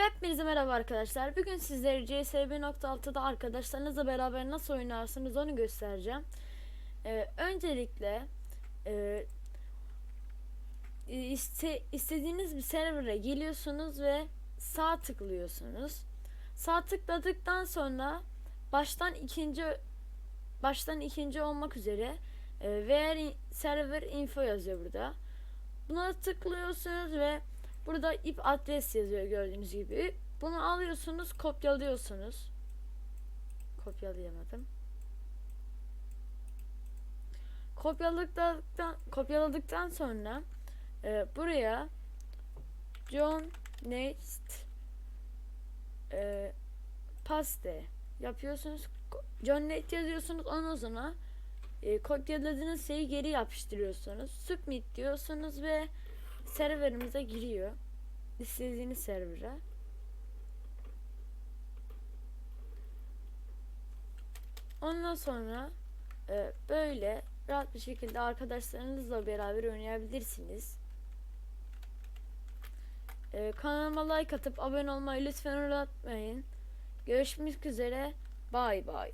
Hepinize merhaba arkadaşlar. Bugün sizlere CS 1.6'da arkadaşlarınızla beraber nasıl oynarsınız onu göstereceğim. Ee, öncelikle e, iste, istediğiniz bir server'a geliyorsunuz ve sağ tıklıyorsunuz. Sağ tıkladıktan sonra baştan ikinci baştan ikinci olmak üzere e, where server info yazıyor burada. Buna tıklıyorsunuz ve Burada ip adres yazıyor gördüğünüz gibi. Bunu alıyorsunuz, kopyalıyorsunuz. Kopyalayamadım. Kopyaladıktan kopyaladıktan sonra e, buraya John Next e, paste yapıyorsunuz. John Next yazıyorsunuz ondan sonra e, kopyaladığınız şeyi geri yapıştırıyorsunuz. Submit diyorsunuz ve serverimize giriyor. İstediğiniz server'a. Ondan sonra e, böyle rahat bir şekilde arkadaşlarınızla beraber oynayabilirsiniz. E, kanalıma like atıp abone olmayı lütfen unutmayın. Görüşmek üzere. Bay bay.